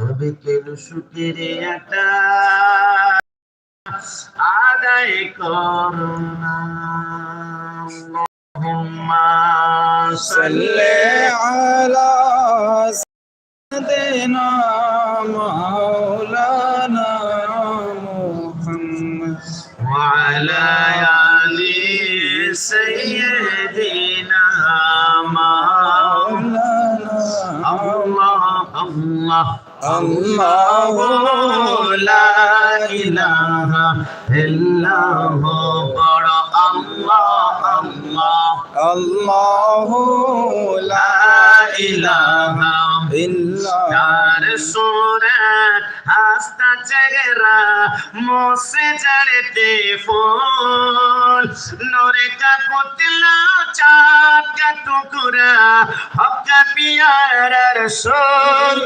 তবে কেন শুক্রিয়াটা আদায় করুণা সাল্লি আলা সাইয়্যিদিনা الله الله لا إله إلا আল্লাহ বড় আল্লাহ আল্লাহ আল্লাহ লা ইলাহা ইল্লাহ সুরাত হাসতা চেহারা মোসে জড়তে ফুল নরে কা পুতলা চাঁদ কা টুকরা হক কা পিয়ারা রসুল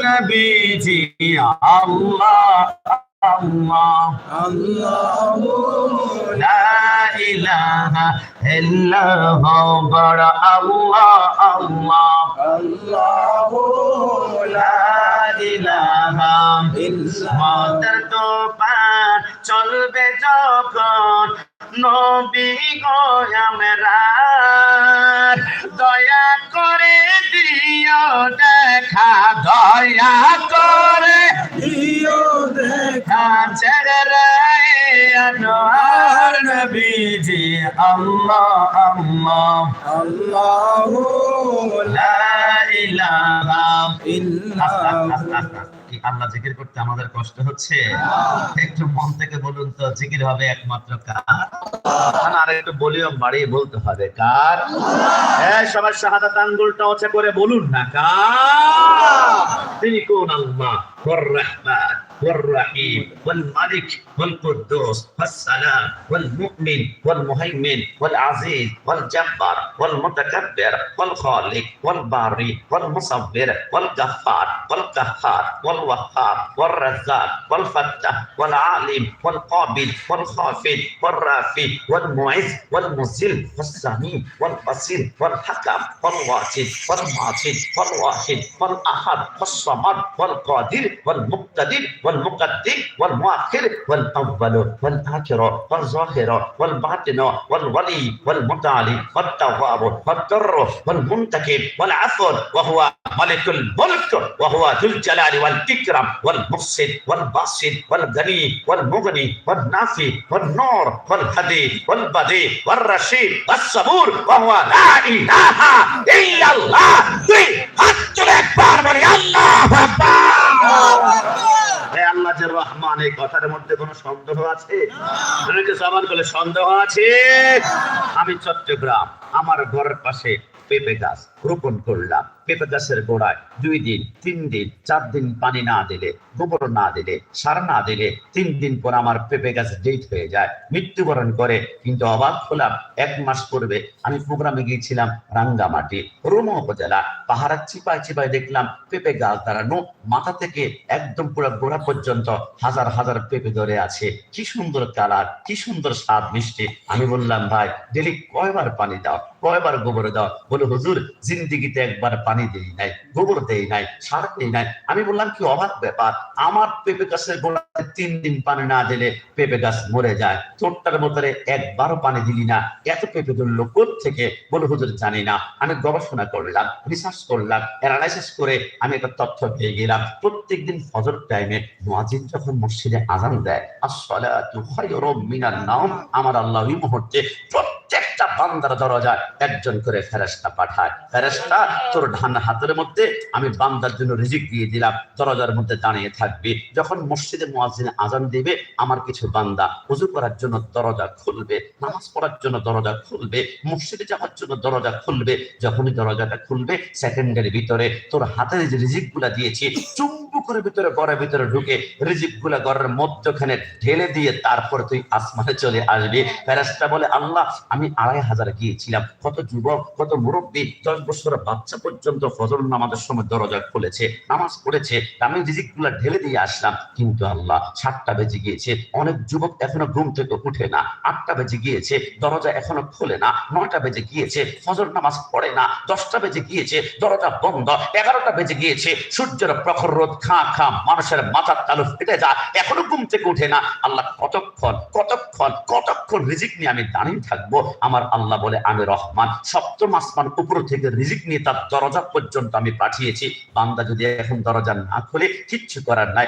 আল্লাহ الله الله لا إله إلا هو بر الله الله الله لا إله إلا هو تو পার চলবে যখন নবী গো আমরা দয়া করে দিও দেখা দয়া আল্লাহ আল্লাহ। আল্লাহ জিকির করতে আমাদের কষ্ট হচ্ছে? একটু মন থেকে বলুন তো জিকির হবে একমাত্র কার? আর একটু বলিও বাড়িয়ে বলতে হবে কার? হ্যাঁ সবার শাহাদাত আঙ্গুলটা ওচা করে বলুন না কার? তিনি কোন আল্লাহ? রহমান والرحيم والملك والقدوس والسلام والمؤمن والمهيمن والعزيز والجبار والمتكبر والخالق والباري والمصور والغفار والقهار والوهاب والرزاق والفتاح والعالم والقابل والخافض والرافع والمعز والمذل والسميع والبصير والحكم والواجد والماجد والواحد والأحد والصمد والقادر والمقتدر والمقدم والمؤخر والأول والآخر والظاهر والباطن والولي والمتعالي والتواب والضر والمنتكب والعفو وهو ملك الملك وهو ذو الجلال والإكرام والمفسد والباسط والغني والمغني والنافي والنور والهدي والبديع والرشيد والصبور وهو لا إله إلا الله. في حتى الأكبر من الله أكبر. এই কথার মধ্যে কোনো সন্দেহ আছে? অনেকে সবার বলে সন্দেহ আছে? আমি চট্টগ্রাম, আমার ঘরের পাশে পেঁপে গাছ রোপণ করলাম। পেঁপে গাছের গোড়ায় দুই দিন, তিন দিন, চার দিন পানি না দিলে, গোবর না দিলে, সার না দিলে তিন দিন পর আমার পেঁপে গাছ ডেট হয়ে যায়, মৃত্যুবরণ করে। কিন্তু অবাক হলাম, এক মাস পূর্বে আমি প্রোগ্রামে গিয়েছিলাম রাঙ্গামাটি, রোমা উপজেলা। পাহাড়ের চিপায় চিপায় দেখলাম পেঁপে গাছ দাঁড়ানো, মাথা থেকে একদম পুরো গোড়া পর্যন্ত হাজার হাজার পেঁপে ধরে আছে। কি সুন্দর কালার, কি সুন্দর স্বাদ মিষ্টি। আমি বললাম, ভাই, ডেলি কয়বার পানি দাও? কয়বার গোবর দাও? বলে, হুজুর, জিন্দিগিতে একবার পানি দেই নাই, গোবর দেই নাই, সার দেই নাই। আমি বললাম, কি অবাক ব্যাপার, আমার পেঁপে গাছের গোড়াতে তিন দিন পানি না দিলে পেঁপে গাছ মরে যায়। তোরটার মতরে একবারও পানি দিলি না। এত পেঁপে ধরলো থেকে বলে, হুজুর, জানি না। আমি গবেষণা করলাম রিসার্চ করলাম অ্যানালাইসিস করে আমি একটা তথ্য পেয়ে গেলাম। প্রত্যেকদিন ফজর টাইমে মুয়াজ্জিন যখন মসজিদে আজান দেয়, আসসালাতু খায়রুম মিনান নাওম, আমার আল্লাহ মুহূর্তে একজন করে ফেরেশতা পাঠায়। ফেরেশতা, তোর ডান হাতের মধ্যে আমি বান্দার জন্য রিজিক দিয়ে দিলাম, দরজার মধ্যে দাঁড়িয়ে থাকবে। যখন মসজিদে মুয়াজ্জিন আজান দিবে, আমার কিছু বান্দা ওযু করার জন্য দরজা খুলবে, নামাজ পড়ার জন্য দরজা খুলবে, মসজিদে যাওয়ার জন্য দরজা খুলবে। যখনই দরজাটা খুলবে সেকেন্ডের ভিতরে তোর হাতের যে রিজিকগুলা দিয়েছি চুম্বুকের ভিতরে, ঘরের ভিতরে ঢুকে রিজিকগুলা ঘরের মধ্যখানে ঢেলে দিয়ে তারপর তুই আসমানে চলে আসবি। ফেরেশতা বলে, আল্লাহ, আমি আড়াই হাজার গিয়েছিলাম। কত যুবক, কত মুরব্বী, দশ বছরের বাচ্চা পর্যন্ত ফজর নামাজের সময় দরজা খুলেছে, নামাজ পড়েছে, আমি রিজিকগুলা ঢেলে দিয়ে আসলাম। কিন্তু আল্লাহ, সাতটা বেজে গিয়েছে। অনেক যুবক এখনও ঘুম থেকে উঠে না। আটটা বেজে গিয়েছে, দরজা এখনও খোলে না। নয়টা বেজে গিয়েছে, ফজর নামাজ পড়ে না। দশটা বেজে গিয়েছে, দরজা বন্ধ। এগারোটা বেজে গিয়েছে, সূর্যের প্রখর রোদ খা খা, মানুষের মাথার তালু ফেটে যায় এখনও ঘুম থেকে উঠে না। আল্লাহ কতক্ষণ কতক্ষণ কতক্ষণ রিজিক নিয়ে আমি দাঁড়িয়ে থাকব? আমার আল্লাহ বলে, আমি রহমান। সপ্তম আসমান উপর থেকে রিজিক নিয়ে তার দরজা পর্যন্ত আমি পাঠিয়েছি। বান্দা যদি এখন দরজা না খুলে, কিচ্ছু করার নাই।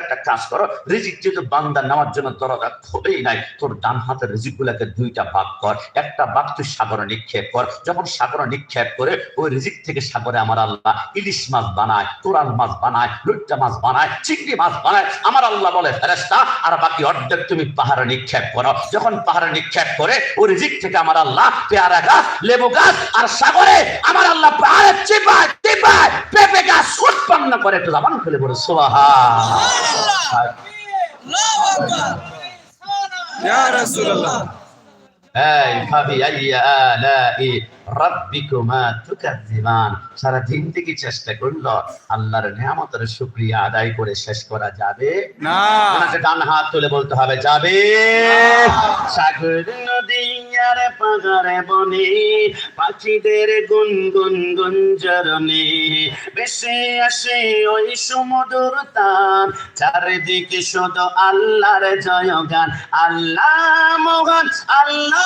একটা কাজ করো, রিজিক যেহেতু বান্দা নেওয়ার জন্য দরজা খোলেই নাই, তোর ডান হাতের রিজিক গুলাকে দুইটা ভাগ কর। একটা ভাগ তুই সাগরে নিক্ষেপ কর। যখন সাগরে নিক্ষেপ করে, ওই রিজিক থেকে সাগরে আমার আল্লাহ ইলিশ মাছ বানায় তোরাল মাছ বানায় লুট্টা মাছ বানায় চিংড়ি মাছ বানায়। আমার আল্লাহ বলে ফেরেস্তা আর বাকি অর্ধেক তুমি পাহাড়ে নিক্ষেপ করো। যখন পাহাড়ে নিক্ষেপ করে ওই রিজিক থেকে আমার আল্লাহ পেয়ারা গাছ লেবু গাছ আর সাগরে আমার আল্লাহ পাহাড়ে চিপায় চিপায় পেঁপে গাছ উৎপন্ন করে একটু জামান খুলে বলে সোহা ইয়া রাসূলুল্লাহ। সারা জিন্দেগি চেষ্টা করল আল্লাহর নিয়ামতের শুকরিয়া আদায় করে শেষ করা যাবে। না। ডান হাত তুলে বলতে হবে যাবে। সাগর নদী আর পাহাড়ে বনে পাখিদের গুন গুন গুঞ্জরণে বেশে আসে ওই সুমধুর তান চারিদিকে শুধু আল্লাহর জয়গান। আল্লাহ মোহন আল্লাহ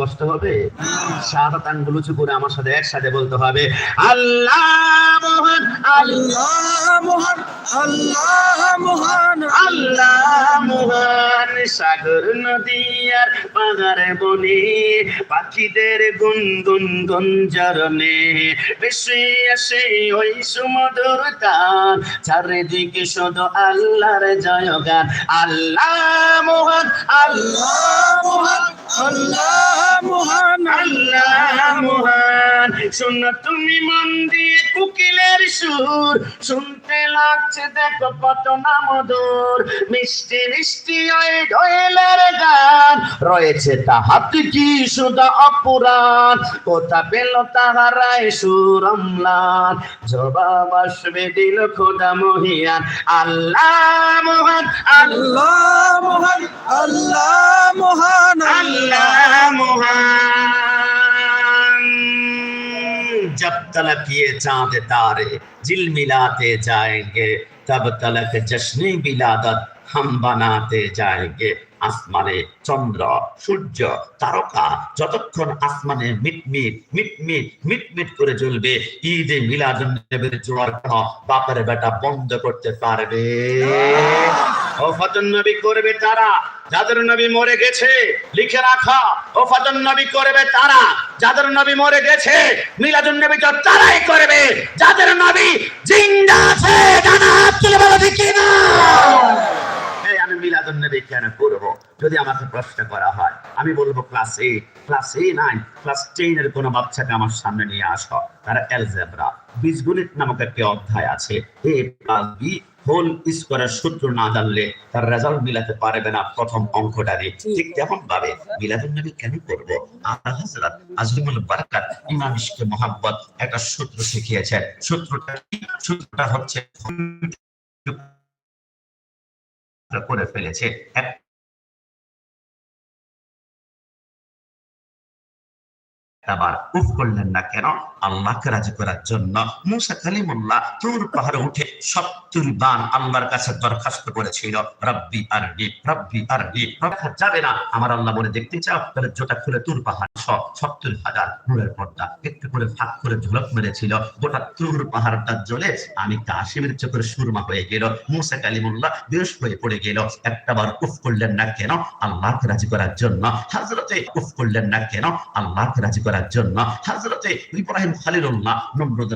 কষ্ট হবে? সাত আঙ্গুল উঁচু করে আমার সাথে একসাথে বলতে হবে, আল্লাহ মহান আল্লাহ মহান আল্লাহ মহান আল্লাহ মহান। সাগর নদী আর পাহাড়ে বনে, পাখিদের গুন গুন গুঞ্জরণে বেশি আসে ওই সুমধুর গান, চারিদিকে শুধু আল্লাহর জয়গান। আল্লাহ মহান আল্লাহ মহান, আল্লাহ মহান আল্লাহ মহান শোনো, তুমি মন দিয়ে কুকিলের সুর শুনতে লাগছে, দেখো কত না মধুর মিষ্টি মিষ্টি ওই দোয়েলের গান। রয়েছে তাহাতে কি সুদা অপুরাণ কোথা পেল তাহারাই সুরমলান জবাব আসবে দিল খোদা মহিয়ান। আল্লাহ মহান, আল্লাহ আল্লাহ মহান আল্লাহ মহান। अल्लाह महान जब तलक ये चांद तारे झिलमिलाते जाएंगे तब तलक जश्न बिलादत हम बनाते जाएंगे আসমানে চন্দ্র সূর্য তারকা যতক্ষণ আসমানে মিটমিট মিটমিট মিটমিট করে জ্বলবে ঈদে মিলাদুন নবীর জোয়ার কোনো বাপের বেটা বন্ধ করতে পারবে ও ফতন নবী করবে তারা, যাদের নবী মরে গেছে, লিখে রাখা ও ফতন নবী করবে তারা, যাদের নবী মরে গেছে মিলাদুন নবী তো তারাই করবে, যাদের নবী জিন্দা আছে, ডানা হাত তুলে বলো ঠিক না আমি মিলাদুন নবী কেন করব? যদি আমাকে প্রশ্ন করা হয়, আমি বলব ক্লাস এইট, ক্লাস এ নাইন, ক্লাস টেন এর কোনো বাচ্চাকে আমার সামনে নিয়ে আসো, তারা অ্যালজেব্রা বীজগণিত নামক একটি অধ্যায় আছে, এ প্লাস বি হোল স্কোয়ারের সূত্র না জানলে তার রেজাল্ট মিলাতে পারবে না প্রথম অঙ্কটা দিয়ে। ঠিক তেমন ভাবে মিলাদুন নবী কেন করব? আল্লাহ হযরত আজিমুল বারাকাত ইমাম ইশকে মোহাম্মদ একটা সূত্র শিখিয়েছেন। সূত্রটা সূত্রটা হচ্ছে করে ফেলেছে। এক আবার উফ করলেন না কেন? আল্লাহকে রাজি করার জন্য মুসা কালিমুল্লাহ তুর পাহাড়ে উঠে সত্তর বান আল্লাহর কাছে দরখাস্ত করেছিল, রব্বি আরবি রব্বি রক্ষা যাবে না। আমার আল্লাহ বলে, দেখতে চাও? তাহলে জোটা খুলে তুর পাহাড় সত্তর হাজার নূরের পর্দা একটু করে ফাঁক করে ঝলক মেরেছিল, গোটা তুর পাহাড়টা জ্বলে আমি কাশিমের চোখের সুরমা হয়ে গেল, মুসা কালিমুল্লাহ বেশ হয়ে পড়ে গেল। একটা বার উফ করলেন না কেন? আল্লাহকে রাজি করার জন্য, হাজরতে উফ করলেন না কেন? আল্লাহকে রাজি করার জন্য। হাজরতে ইব্রাহিম খালিলুল্লাহ নমরুদ